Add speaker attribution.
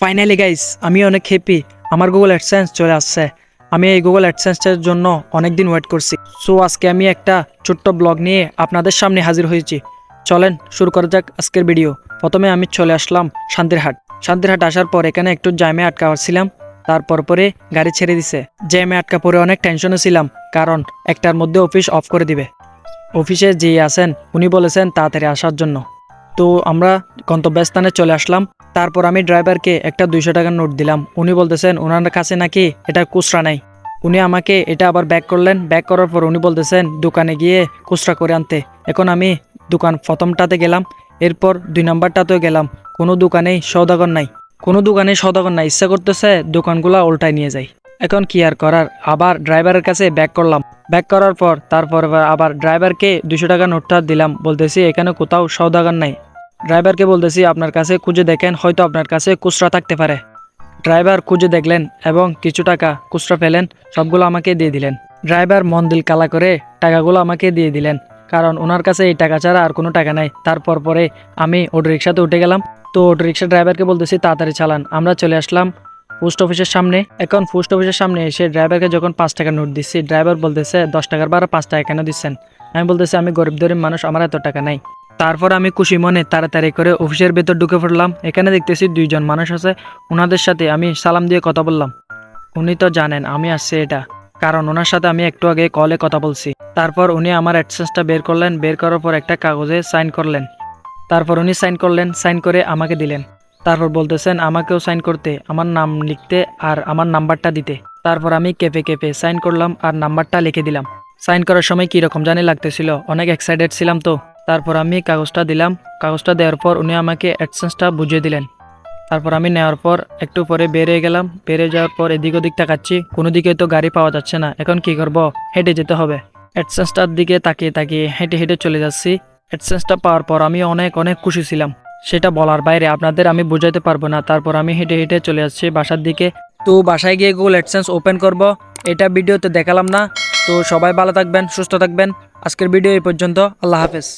Speaker 1: Finally guys আমি অনেক happy আমার গুগল অ্যাডসেন্স চলে আসছে। আমি এই গুগল অ্যাডসেন্সের জন্য অনেক দিন ওয়েট করছি। সো আজকে আমি একটা ছোট্ট ব্লগ নিয়ে আপনাদের সামনে হাজির হয়েছি। চলেন, শুরু করা যাক আজকের ভিডিও প্রথমে আমি চলে আসলাম শান্তিরহাট। শান্তিরহাট আসার পর এখানে একটু জ্যামে আটকা ছিলাম। তারপর পরে গাড়ি ছেড়ে দিছে। জ্যামে আটকা পরে অনেক টেনশনে ছিলাম, কারণ একটার মধ্যে অফিস অফ করে দিবে। অফিসে যে আছেন, উনি বলেছেন তাড়াতাড়ি আসার জন্য। তো আমরা গন্তব্যস্থানে চলে আসলাম। তারপর আমি ড্রাইভারকে একটা দুইশো টাকার নোট দিলাম। উনি বলতেছেন, ওনার কাছে নাকি এটা খুচরা নাই। উনি আমাকে এটা আবার ব্যাক করলেন। ব্যাক করার পর উনি বলতেছেন, দোকানে গিয়ে খুচরা করে আনতে। এখন আমি দোকান প্রথমটাতে গেলাম, এরপর দুই নাম্বারটাতেও গেলাম। কোনো দোকানেই সৌদাগর নাই। কোনো দোকানে সৌদাগর নাই। ইচ্ছা করতেছে দোকানগুলো উল্টায় নিয়ে যাই। এখন কি আর করার? আবার ড্রাইভারের কাছে ব্যাক করলাম। ব্যাক করার পর তারপর আবার ড্রাইভারকে দুশো টাকা নোটটা দিলাম। বলতেছি, এখানে কোথাও সৌদাগর নাই। ড্রাইভারকে বলতেছি, আপনার কাছে খুঁজে দেখেন, হয়তো আপনার কাছে খুচরা থাকতে পারে। ড্রাইভার খুঁজে দেখলেন এবং কিছু টাকা খুচরা পেলেন, সবগুলো আমাকে দিয়ে দিলেন। ড্রাইভার মন দিল কালা করে, টাকাগুলো আমাকে দিয়ে দিলেন, কারণ ওনার কাছে এই টাকা ছাড়া আর কোনো টাকা নাই। তারপর পরে আমি অটো রিক্সাতে উঠে গেলাম। তো অটো রিক্সা ড্রাইভারকে বলতেছি, তাড়াতাড়ি চালান। আমরা চলে আসলাম পোস্ট অফিসের সামনে। এখন পোস্ট অফিসের সামনে এসে ড্রাইভারকে যখন পাঁচ টাকা নোট দিচ্ছি, ড্রাইভার বলতেছে, দশ টাকার বারো পাঁচ টাকা কেন দিচ্ছেন? আমি বলতেছি, আমি গরিব গরিব মানুষ, আমার এত টাকা নাই। তারপর আমি খুশি মনে তাড়াতাড়ি করে অফিসের ভেতর ঢুকে পড়লাম। এখানে দেখতেছি দুইজন মানুষ আছে ওনাদের সাথে আমি সালাম দিয়ে কথা বললাম। উনি তো জানেন, আমি আসছি এটা। কারণ ওনার সাথে আমি একটু আগে কলে কথা বলছি। তারপর উনি আমার অ্যাডসেন্সটা বের করলেন, বের করার পর একটা কাগজে সাইন করলেন। তারপর উনি সাইন করলেন সাইন করে আমাকে দিলেন। তারপর বলতেছেন, আমাকেও সাইন করতে, আমার নাম লিখতে আর আমার নাম্বারটা দিতে। তারপর আমি কেঁপে কেঁপে সাইন করলাম আর নাম্বারটা লিখে দিলাম। সাইন করার সময় কীরকম জানি লাগতেছিল, অনেক এক্সাইটেড ছিলাম তো। তারপর আমি কাগজটা দিলাম। কাগজটা দেওয়ার পর উনি আমাকে অ্যাডসেন্সটা বুঝিয়ে দিলেন। তারপর আমি নেওয়ার পর একটু পরে বেরিয়ে গেলাম। বেরিয়ে যাওয়ার পর এদিক ওদিক তাকাচ্ছি। কোনো দিকে তো গাড়ি পাওয়া যাচ্ছে না। এখন কি করব? হেঁটে যেতে হবে। অ্যাডসেন্সটার দিকে তাকিয়ে তাকিয়ে হেঁটে হেঁটে চলে যাচ্ছি। অ্যাডসেন্সটা পাওয়ার পর আমি অনেক অনেক খুশি ছিলাম। সেটা বলার বাইরে আপনাদের আমি বোঝাতে পারব না। তারপর আমি হেঁটে হেঁটে চলে যাচ্ছি বাসার দিকে। তো বাসায় গিয়ে গুগল অ্যাডসেন্স ওপেন করব। এটা ভিডিওতে দেখালাম না। তো সবাই ভালো থাকবেন সুস্থ থাকবেন। আজকের ভিডিও এই পর্যন্ত। আল্লাহ হাফেজ।